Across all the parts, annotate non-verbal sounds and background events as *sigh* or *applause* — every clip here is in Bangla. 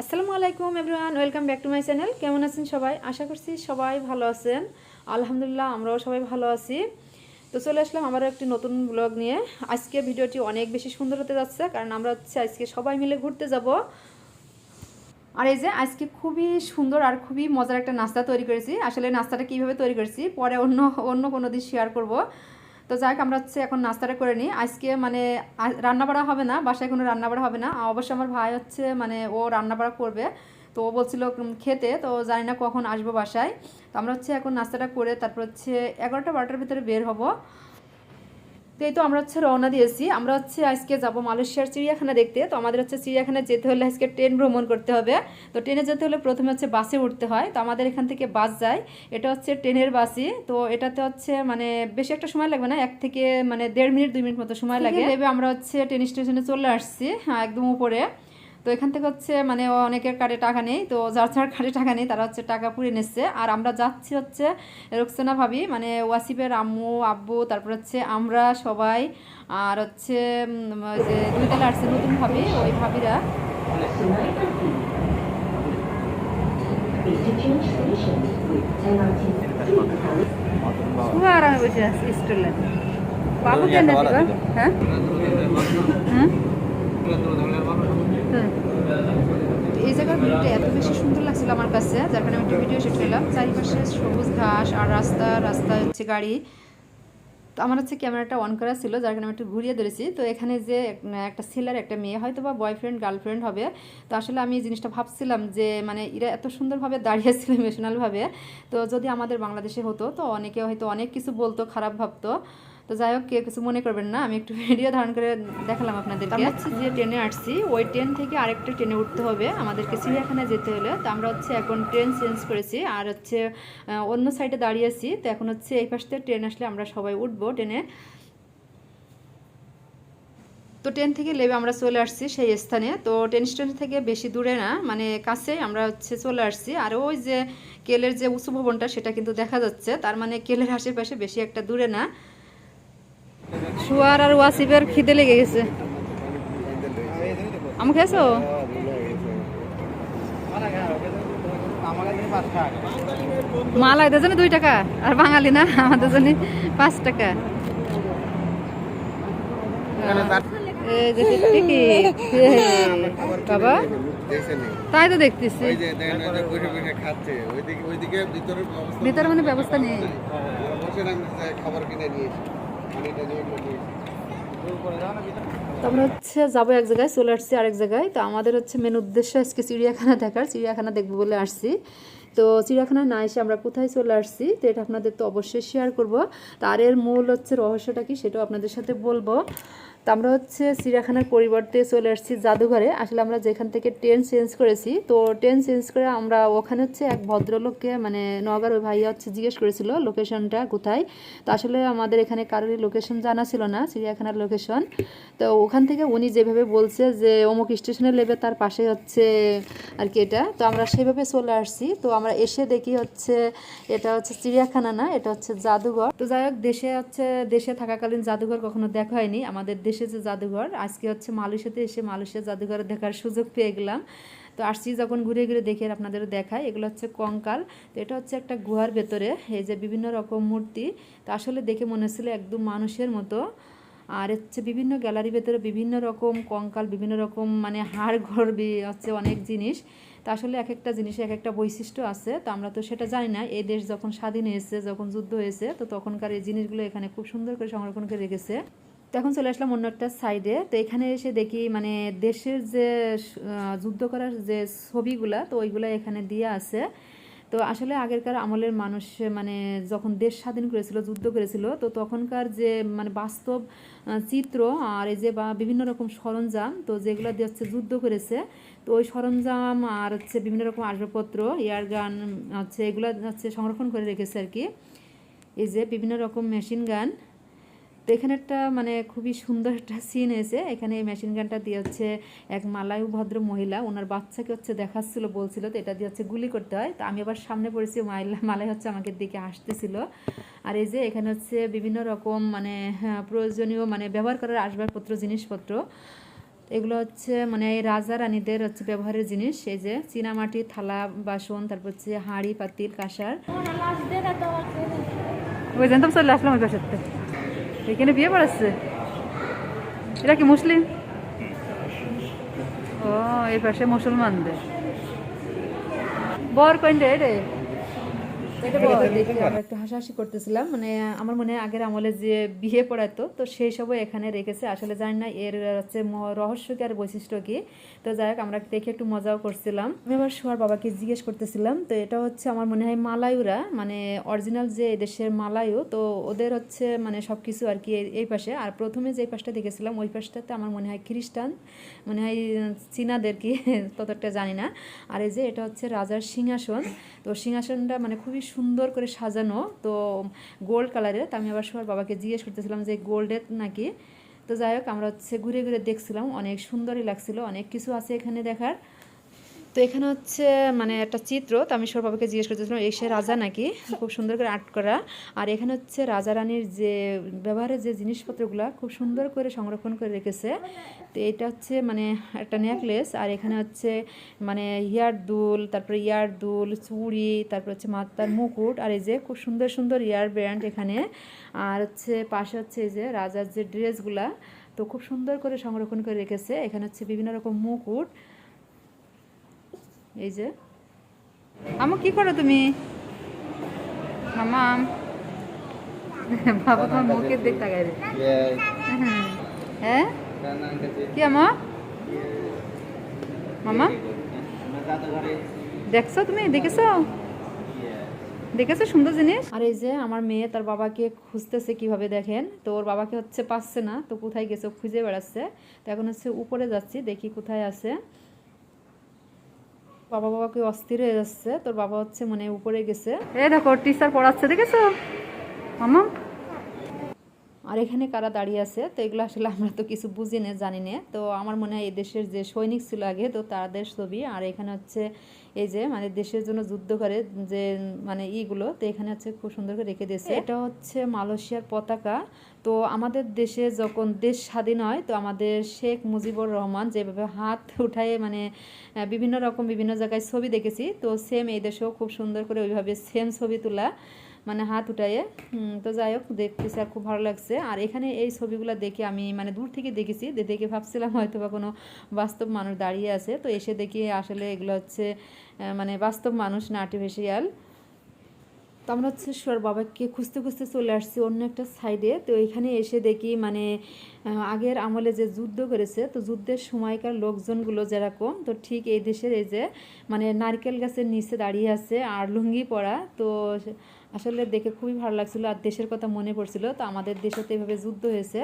আসসালামু আলাইকুম everyone, welcome back to my channel. কেমন আছেন সবাই? আশা করছি সবাই ভালো আছেন। আলহামদুলিল্লাহ, আমরাও সবাই ভালো আছি। তো চলে আসলাম আবারও একটি নতুন ব্লগ নিয়ে। আজকে ভিডিওটি অনেক বেশি সুন্দর হতে যাচ্ছে, কারণ আমরা হচ্ছে আজকে সবাই মিলে ঘুরতে যাব। আর এই যে, আজকে খুবই সুন্দর আর খুবই মজার একটা নাস্তা তৈরি করেছি। আসলে নাস্তাটা কীভাবে তৈরি করেছি, পরে অন্য অন্য কোনো দিন শেয়ার করব। তো যাই হোক আমরা হচ্ছে এখন নাস্তাটা করে নিই। আজকে মানে রান্নাবাড়া রান্না বাড়া হবে না, বাসায় কোনো রান্না বাড়া হবে না। অবশ্যই আমার ভাই হচ্ছে মানে ও রান্না বাড়া করবে। তো ও বলছিল খেতে, তো জানি না কখন আসব বাসায়। তো আমরা হচ্ছে এখন নাস্তাটা করে তারপর হচ্ছে এগারোটা, বারোটার ভিতরে বের হব। তো এই তো আমরা হচ্ছে রওনা দিয়েছি। আমরা হচ্ছে আজকে যাব মালয়েশিয়ার চিড়িয়াখানা দেখতে। তো আমাদের হচ্ছে চিড়িয়াখানা যেতে হলে আজকে ট্রেন ভ্রমণ করতে হবে। তো ট্রেনে যেতে হলে প্রথমে হচ্ছে বাসে উঠতে হয়। তো আমাদের এখান থেকে বাস যায়। এটা হচ্ছে ট্রেনের বাসই। তো এটাতে হচ্ছে মানে বেশি একটা সময় লাগবে না। এক থেকে মানে দেড় মিনিট দুই মিনিট মতো সময় লাগে। এভাবে আমরা হচ্ছে ট্রেন স্টেশনে চলে আসছি হ্যাঁ একদম উপরে। তো এখান থেকে হচ্ছে মানে অনেকের কার্ডে টাকা নেই, তো যার যার কার্ডে টাকা নেই তারা হচ্ছে টাকা পুড়ে নিচ্ছে। আর আমরা যাচ্ছি হচ্ছে রোকসানা ভাবি মানে ওয়াসিফের আম্মু, আব্বু, তারপর হচ্ছে আমরা সবাই, আর হচ্ছে যে দুই তালা আসছে নতুন ভাবি, ওই ভাবিরা। বাবু কেন হ্যাঁ? হ্যাঁ হুম। এই জায়গার ভিউটা এত বেশি সুন্দর লাগছিল আমার কাছে, যার কারণে আমি একটা ভিডিও শেট করলাম। চারিপাশে সবুজ ঘাস আর রাস্তা রাস্তা হচ্ছে গাড়ি। তো আমার হচ্ছে ক্যামেরাটা অন করা ছিল, যার কারণে আমি একটু ঘুরিয়ে ধরেছি। তো এখানে যে একটা ছেলের একটা মেয়ে, হয়তো বা বয়ফ্রেন্ড গার্লফ্রেন্ড হবে। তো আসলে আমি এই জিনিসটা ভাবছিলাম যে মানে এরা এত সুন্দরভাবে দাঁড়িয়েছিল ইমোশনালভাবে তো যদি আমাদের বাংলাদেশে হতো, তো অনেকে হয়তো অনেক কিছু বলতো, খারাপ ভাবতো। তো যাই হোক কেউ কিছু মনে করবেন না আমি একটু ভিডিও ধারণ করে দেখালাম আপনাদেরকে। হচ্ছে যে ট্রেনে আসছি ওই ট্রেন থেকে আরেকটা ট্রেনে উঠতে হবে। আমাদেরকে চিড়িয়াখানায় যেতে হলে। তো আমরা হচ্ছে এখন ট্রেন চেঞ্জ করেছি। আর হচ্ছে অন্য সাইডে দাঁড়িয়ে আছি। তো এখন হচ্ছে এই পাশ থেকে ট্রেন আসলে আমরা সবাই উঠবো ট্রেনে তো ট্রেন থেকে লেবে আমরা চলে আসছি সেই স্থানে। তো ট্রেন স্টেশন থেকে বেশি দূরে না মানে কাছেই আমরা হচ্ছে চলে আসছি। আর ওই যে কেলের যে উঁচু ভবনটা সেটা কিন্তু দেখা যাচ্ছে। তার মানে কেলের আশেপাশে বেশি একটা দূরে না। শুয়ার আর ওয়াসিফের খিদে লেগে গেছে। আমি খেয়েছো? মালাই দুজনে দুই টাকা, আর বাঙালি না, আমাদের জন্য পাঁচ টাকা। তাই তো দেখতেছি। ভিতরে মানে ব্যবস্থা নেই। খাবার কিনে নিয়েছি আমরা হচ্ছে যাব এক জায়গায়, চলে আসছি আরেক জায়গায়। তো আমাদের হচ্ছে মেন উদ্দেশ্য আজকে চিড়িয়াখানা দেখার। চিড়িয়াখানা দেখব বলে আসছি। তো চিড়িয়াখানায় না এসে আমরা কোথায় চলে আসছি, তো এটা আপনাদের তো অবশ্যই শেয়ার করব। তার এর মূল হচ্ছে রহস্যটা কি সেটাও আপনাদের সাথে বলব। তো আমরা হচ্ছে চিড়িয়াখানার পরিবর্তে চলে আসছি জাদুঘরে। আসলে আমরা যেখান থেকে ট্রেন চেঞ্জ করেছি, তো ট্রেন চেঞ্জ করে আমরা ওখানে হচ্ছে এক ভদ্রলোককে মানে নগার ওই ভাইয়া হচ্ছে জিজ্ঞেস করেছিল লোকেশনটা কোথায়। তো আসলে আমাদের এখানে কারোরই লোকেশন জানা ছিল না চিড়িয়াখানার লোকেশন তো ওখান থেকে উনি যেভাবে বলছে যে অমুক স্টেশনে নেবে, তার পাশে হচ্ছে আর কি এটা। তো আমরা সেভাবে চলে আসছি। তো আমরা এসে দেখি হচ্ছে এটা হচ্ছে চিড়িয়াখানা না, এটা হচ্ছে জাদুঘর। তো যাই হোক, দেশে হচ্ছে, দেশে থাকাকালীন জাদুঘর কখনো দেখা হয়নি। আমাদের দেশে যে জাদুঘর। আজকে হচ্ছে মালয়েশিয়াতে এসে মালয়েশিয়া জাদুঘর দেখার সুযোগ পেয়ে গেলাম। তো আসছি যখন ঘুরে ঘুরে দেখে আপনাদেরও দেখায় এগুলো হচ্ছে কঙ্কাল। তো এটা হচ্ছে একটা গুহার ভেতরে। এই যে বিভিন্ন রকম মূর্তি। তো আসলে দেখে মনে হচ্ছিল একদম মানুষের মতো। আর হচ্ছে বিভিন্ন গ্যালারির ভেতরে বিভিন্ন রকম কঙ্কাল, বিভিন্ন রকম মানে হাড়, ঘরবি, হচ্ছে অনেক জিনিস। তা আসলে এক একটা জিনিসের এক একটা বৈশিষ্ট্য আছে। তো আমরা তো সেটা জানি না। এই দেশ যখন স্বাধীন হয়েছে, যখন যুদ্ধ হয়েছে, তো তখনকার এই জিনিসগুলো এখানে খুব সুন্দর করে সংরক্ষণ করে রেখেছে। তো এখন চলে আসলাম অন্য একটা সাইডে তো এখানে এসে দেখি মানে দেশের যে যুদ্ধ করার যে ছবিগুলা, তো ওইগুলা এখানে দিয়ে আছে। তো আসলে আগেরকার আমলের মানুষ মানে যখন দেশ স্বাধীন করেছিল, যুদ্ধ করেছিল, তো তখনকার যে মানে বাস্তব চিত্র আর এই যে বা বিভিন্ন রকম সরঞ্জাম, তো যেগুলো দিয়ে হচ্ছে যুদ্ধ করেছে, তো ওই সরঞ্জাম আর হচ্ছে বিভিন্ন রকম আসবাবপত্র এয়ার গান হচ্ছে এগুলো হচ্ছে সংরক্ষণ করে রেখেছে আর কি। এই যে বিভিন্ন রকম মেশিন গান তো এখানে একটা মানে খুবই সুন্দর একটা সিন এসে এখানে এই মেশিন গানটা দিয়ে হচ্ছে এক মালায়ু ভদ্র মহিলা ওনার বাচ্চাকে হচ্ছে দেখাচ্ছিল বলছিল তো এটা দিয়ে হচ্ছে গুলি করতে হয়। তো আমি আবার সামনে পড়েছি মাইলা মালাই হচ্ছে আমাকে দিকে আসতেছিল। আর এই যে এখানে হচ্ছে বিভিন্ন রকম মানে হ্যাঁ, প্রয়োজনীয় মানে ব্যবহার করার আসবাবপত্র জিনিসপত্র। এগুলো হচ্ছে মানে এই রাজা রানীদের হচ্ছে ব্যবহারের জিনিস। এই যে চীনামাটি থালা বাসন তারপর হচ্ছে হাঁড়ি পাতিল কাঁসার। ওই জানতাম চলে আসলাম ওই থেকে। এখানে বিয়ে পড়াচ্ছে? এটা কি মুসলিম? ও এই পাশে মুসলমানদের। বর কইন্ডে রে এটা বর দেখে আমরা একটু হাসাহাসি করতেছিলাম। মানে আমার মনে হয় আগের আমলে যে বিয়ে পড়াতো তো সেই সবও এখানে রেখেছে। আসলে জানি না এর হচ্ছে রহস্য কি আর বৈশিষ্ট্য কি। তো যাই হোক আমরা দেখে একটু মজাও করছিলাম। আমি আবার সোহার বাবাকে জিজ্ঞেস করতেছিলাম তো এটা হচ্ছে আমার মনে হয় মালায়ুরা মানে অরিজিনাল যে দেশের মালায়ু তো ওদের হচ্ছে মানে সব কিছু আর কি এই- এই পাশে। আর প্রথমে যে পাশটা দেখেছিলাম ওই পাশটাতে আমার মনে হয় খ্রিস্টান মনে হয় চীনাদের কি *laughs* ততটা জানি না। আর এই যে এটা হচ্ছে রাজার সিংহাসন তো সিংহাসনটা মানে খুবই সুন্দর করে সাজানো, তো গোল্ড কালারের তো আমি আবার সবার বাবাকে জিজ্ঞেস করতেছিলাম যে গোল্ডের নাকি? তো যাই হোক, আমরা হচ্ছে ঘুরে ঘুরে দেখছিলাম, অনেক সুন্দরই লাগছিল, অনেক কিছু আছে এখানে দেখার। তো এখানে হচ্ছে মানে একটা চিত্র, তো আমি সর বাবাকে জিজ্ঞেস করতেছিলাম এই সে রাজা নাকি? খুব সুন্দর করে আর্ট করা। আর এখানে হচ্ছে রাজা রানীর যে ব্যবহারের যে জিনিসপত্রগুলো খুব সুন্দর করে সংরক্ষণ করে রেখেছে। তো এটা হচ্ছে মানে একটা নেকলেস আর এখানে হচ্ছে মানে ইয়ার দুল, তারপরে ইয়ার দুল, চুড়ি, তারপর হচ্ছে মাথার মুকুট, আর এই যে খুব সুন্দর সুন্দর ইয়ার ব্র্যান্ড এখানে। আর হচ্ছে পাশে হচ্ছে এই যে রাজার যে ড্রেসগুলা তো খুব সুন্দর করে সংরক্ষণ করে রেখেছে। এখানে হচ্ছে বিভিন্ন রকম মুকুট এই যে। আমু কি করো তুমি? মামা। বাবা তোমার মুখে দেখ তাকাই রে। হ্যাঁ? কি আমা মামা? দেখছ তুমি? দেখেছ? দেখেছ সুন্দর জিনিস? আর এই যে আমার মেয়ে তার বাবাকে খুঁজতেছে কীভাবে দেখেন। তো ওর বাবাকে হচ্ছে পাচ্ছে না, তো কোথায় গেছে? খুঁজে বেড়াচ্ছে। তো এখন হচ্ছে উপরে যাচ্ছি, দেখি কোথায় আছে। বাবা বাবা কি অস্থির হয়ে যাচ্ছে। তোর বাবা হচ্ছে মানে উপরে গেছে। এ দেখো টিচার পড়াচ্ছে দেখেছ? মামা? আর এখানে কারা দাঁড়িয়ে আছে তো এগুলো আসলে আমরা তো কিছু বুঝি না জানি না। তো আমার মনে হয় এই দেশের যে সৈনিক ছিল আগে তো তাদের ছবি। আর এখানে হচ্ছে এই যে মানে দেশের জন্য যুদ্ধ করে যে মানে ইগুলো তো এখানে হচ্ছে খুব সুন্দর করে রেখে দিয়েছে। এটা হচ্ছে মালয়েশিয়ার পতাকা। তো আমাদের দেশে যখন দেশ স্বাধীন হয় তো আমাদের শেখ মুজিবুর রহমান যেভাবে হাত উঠায় মানে বিভিন্ন রকম বিভিন্ন জায়গায় ছবি দেখেছি তো সেম এই দেশেও খুব সুন্দর করে ওইভাবে সেম ছবি তোলা। মানে হাত উঠাইয়ে তো যাই হোক, দেখতেছি আর খুব ভালো লাগছে। আর এখানে এই ছবিগুলো দেখে আমি মানে দূর থেকে দেখেছি দেখে ভাবছিলাম হয়তো বা কোনো বাস্তব মানুষ দাঁড়িয়ে আছে। তো এসে দেখি আসলে এগুলো হচ্ছে মানে বাস্তব মানুষ না আর্টিফিশিয়াল তো আমরা হচ্ছে সোর বাবাকে খুঁজতে খুঁজতে চলে আসছি অন্য একটা সাইডে তো এখানে এসে দেখি মানে আগের আমলে যে যুদ্ধ করেছে, তো যুদ্ধের সময়কার লোকজনগুলো যেরকম, তো ঠিক এই দেশের এই যে মানে নারকেল গাছের নিচে দাঁড়িয়ে আছে আর লুঙ্গি পরা। তো আসলে দেখে খুবই ভালো লাগছিল আর দেশের কথা মনে পড়ছিল। তো আমাদের দেশে তো এভাবে যুদ্ধ হয়েছে।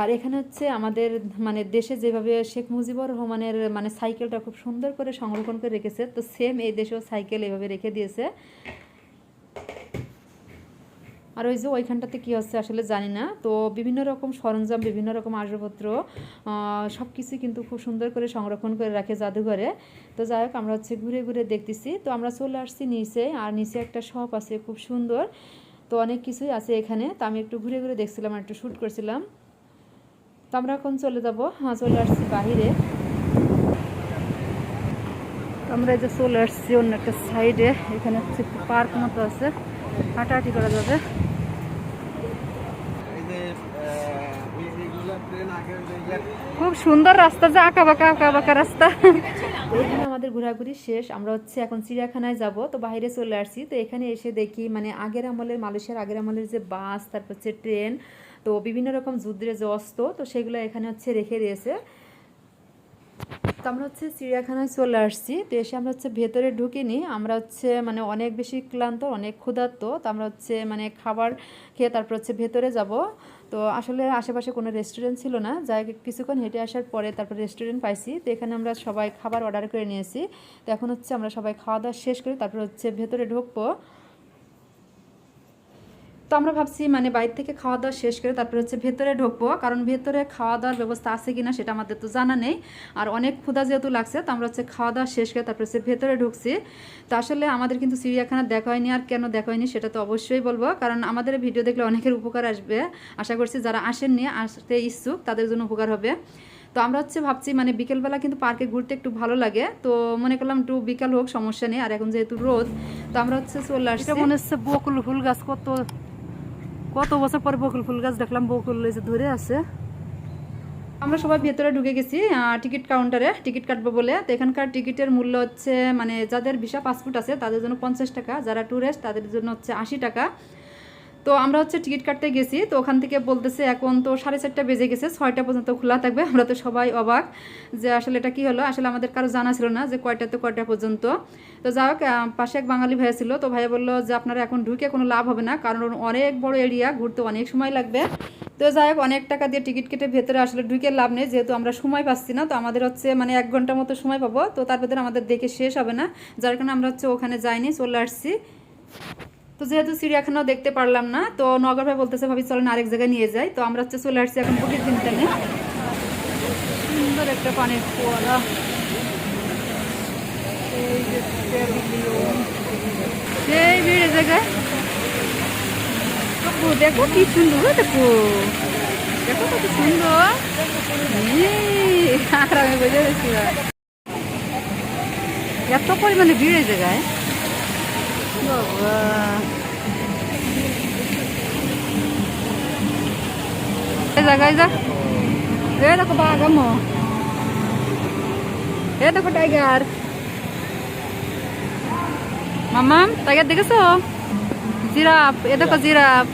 আর এখানে হচ্ছে আমাদের মানে দেশে যেভাবে শেখ মুজিবুর রহমানের মানে সাইকেলটা খুব সুন্দর করে সংরক্ষণ করে রেখেছে, তো সেম এই দেশেও সাইকেল এভাবে রেখে দিয়েছে। আর ওই যে ওইখানটাতে কী হচ্ছে আসলে জানি না। তো বিভিন্ন রকম সরঞ্জাম, বিভিন্ন রকম আসবাবপত্র সব কিছুই কিন্তু খুব সুন্দর করে সংরক্ষণ করে রাখে জাদুঘরে। তো যাই হোক, আমরা হচ্ছে ঘুরে ঘুরে দেখতেছি। তো আমরা চলে আসছি নিচে, আর নিচে একটা শপ আছে খুব সুন্দর। তো অনেক কিছুই আছে এখানে। তো আমি একটু ঘুরে ঘুরে দেখছিলাম আর একটু শ্যুট করছিলাম। তো আমরা এখন চলে যাব। হ্যাঁ চলে আসছি বাহিরে। আমরা এই যে চলে আসছি অন্য একটা সাইডে এখানে হচ্ছে পার্ক মতো আছে। হাঁটাহাঁটি করা যাবে এই যে আহ, এই- এইগুলা ট্রেন আগের যে ইয়ে- খুব সুন্দর রাস্তা, যে আঁকা বাঁকা আঁকা বাঁকা রাস্তা। এখানে আমাদের ঘোরাঘুরি শেষ, আমরা হচ্ছে এখন চিড়িয়াখানায় যাব, তো বাইরে চলে আসছি। তো এখানে এসে দেখি মানে আগের আমলের মালয়েশিয়ার আগের আমলের যে বাস, তারপর হচ্ছে ট্রেন, তো বিভিন্ন রকম যুদ্ধের যে অস্ত্র, তো সেগুলো এখানে হচ্ছে রেখে দিয়েছে। তো আমরা হচ্ছে চিড়িয়াখানায় চলে আসছি, তো এসে আমরা হচ্ছে ভেতরে ঢুকিনি। আমরা হচ্ছে মানে অনেক বেশি ক্লান্ত, অনেক ক্ষুধার্ত, তো আমরা হচ্ছে মানে খাবার খেয়ে তারপর হচ্ছে ভেতরে যাব। তো আসলে আশেপাশে কোনো রেস্টুরেন্ট ছিল না। যাই কিছুক্ষণ হেঁটে আসার পরে তারপর রেস্টুরেন্ট পাইছি। তো এখানে আমরা সবাই খাবার অর্ডার করে নিয়েছি। তো এখন হচ্ছে আমরা সবাই খাওয়া দাওয়া শেষ করে তারপর হচ্ছে ভেতরে ঢুকবো। তো আমরা ভাবছি মানে বাইরে থেকে খাওয়া দাওয়া শেষ করে তারপরে হচ্ছে ভেতরে ঢুকবো। কারণ ভেতরে খাওয়া দাওয়ার ব্যবস্থা আছে কিনা সেটা আমাদের তো জানা নেই। আর অনেক ক্ষুধা যেহেতু লাগছে তো আমরা হচ্ছে খাওয়া দাওয়া শেষ করে তারপরে হচ্ছে ভেতরে ঢুকছি। তো আসলে আমাদের কিন্তু চিড়িয়াখানা দেখা হয়নি আর কেন দেখা হয়নি সেটা তো অবশ্যই বলব। কারণ আমাদের ভিডিও দেখলে অনেকের উপকার আসবে। আশা করছি যারা আসেননি আসতে ইচ্ছুক তাদের জন্য উপকার হবে। তো তো আমরা হচ্ছে ভাবছি মানে বিকেলবেলা কিন্তু পার্কে ঘুরতে একটু ভালো লাগে। তো মনে করলাম একটু বিকাল হোক সমস্যা নেই। আর এখন যেহেতু রোদ তো আমরা হচ্ছে চলে আসছি। মনে হচ্ছে বকুল ফুল গাছ কত কত বছর পরে বকুল ফুল গাছ দেখলাম, বকুল যে ধরে আছে। আমরা সবাই ভেতরে ঢুকে গেছি টিকিট কাউন্টারে টিকিট কাটবো বলে। তো এখানকার টিকিটের মূল্য হচ্ছে মানে যাদের ভিসা পাসপোর্ট আছে, তাদের জন্য পঞ্চাশ টাকা, যারা ট্যুরিস্ট তাদের জন্য হচ্ছে আশি টাকা। তো আমরা হচ্ছে টিকিট কাটতে গেছি, তো ওখান থেকে বলতেছে এখন তো সাড়ে চারটা বেজে গেছে, ছয়টা পর্যন্ত খোলা থাকবে, আমরা তো সবাই অবাক যে আসলে এটা কি হলো, আসলে আমাদের কারও জানা ছিল না যে কয়টা তো কয়টা পর্যন্ত। তো যাই হোক পাশে এক বাঙালি ভাইয়া ছিল, তো ভাইয়া বলল যে আপনারা এখন ঢুকে কোনো লাভ হবে না, কারণ অনেক বড় এরিয়া, ঘুরতে অনেক সময় লাগবে। তো যাই হোক, অনেক টাকা দিয়ে টিকিট কেটে ভেতরে আসলে ঢুকে লাভ নেই, যেহেতু আমরা সময় পাচ্ছি না, তো আমাদের হচ্ছে মানে এক ঘণ্টার মতো সময় পাবো, তো তার ভেতরে আমাদের দেখে শেষ হবে না, যার কারণে আমরা হচ্ছে ওখানে যাইনি, চলে আসছি। তো যেহেতু চিড়িয়াখানাও দেখতে পারলাম না, তো নগর ভাই বলতেছে, ভাবি, চলেন আরেক জায়গায় নিয়ে যাই। তো আমরা হচ্ছে চলে আসছি এখন বুকির কিনতে সুন্দর একটা পানির ফোয়ারা। এই ভিড় জায়গায়। দেখো কি সুন্দর দেখো। দেখো কত সুন্দর। এত পরিমাণে ভিড় জায়গায়। বাবা যা এ দেখো বাগামো এ দেখো টাইগার মামা টাইগার দেখেছ জিরাফ এ দেখো জিরাফ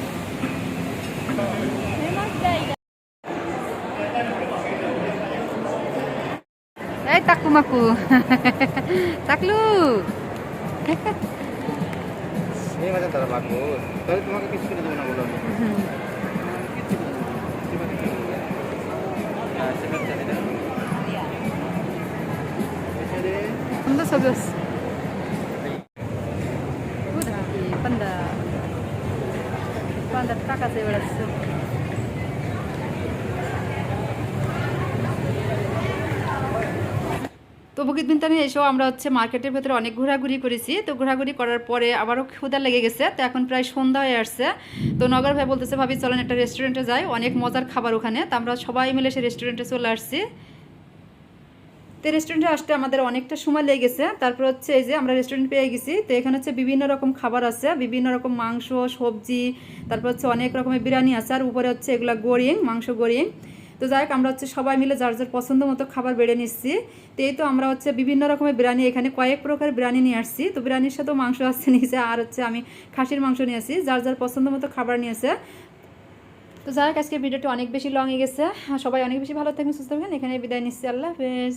এই তাকু মাকু তাকলু এই বাজার তারা লাগবো তাহলে তোমাকে কিছু কিনে দেবো না বলো আমি। কিচ্ছু কিনে দেবো না। সিমেন্ট কিনে দেবো। হ্যাঁ, সিমেন্ট চাই না? এখানে সুন্দর ছবি আছে উদাহরণ পান্ডা পান্ডা টাকা চেয়ে বেড়াচ্ছে তো বুকিত বিন্তানে এসেও আমরা হচ্ছে মার্কেটের ভেতরে অনেক ঘোরাঘুরি করেছি। তো ঘোরাঘুরি করার পরে আবারও ক্ষুদা লেগে গেছে। তো এখন প্রায় সন্ধ্যা হয়ে আসছে। তো নগর ভাই বলতেছে, ভাবি, চলেন একটা রেস্টুরেন্টে যাই। অনেক মজার খাবার ওখানে। তো আমরা সবাই মিলে সে রেস্টুরেন্টে চলে আসছি। তো রেস্টুরেন্টে আসতে আমাদের অনেকটা সময় লেগে গেছে। তারপর হচ্ছে এই যে আমরা রেস্টুরেন্ট পেয়ে গেছি। তো এখানে হচ্ছে বিভিন্ন রকম খাবার আছে। বিভিন্ন রকম মাংস, সবজি, তারপর হচ্ছে অনেক রকমের বিরিয়ানি আছে। আর উপরে হচ্ছে এগুলা গরিং মাংস গরিং তো যাই হোক, আমরা হচ্ছে সবাই মিলে যার যার পছন্দ মতো খাবার বেড়ে নিচ্ছি। তো এই তো আমরা হচ্ছে বিভিন্ন রকমের বিরিয়ানি, এখানে কয়েক প্রকার বিরিয়ানি নিয়ে আসছি। তো বিরিয়ানির সাথেও মাংস আসছে নিয়েছে আর হচ্ছে আমি খাসির মাংস নিয়ে নিয়েছি যার যার পছন্দ মতো খাবার নিয়েছে তো যাই হোক আজকে ভিডিওটি অনেক বেশি লং হয়ে গেছে। সবাই অনেক বেশি ভালো থাকবেন, সুস্থ থাকবেন। এখানে বিদায় নিচ্ছি। আল্লাহ হাফেজ।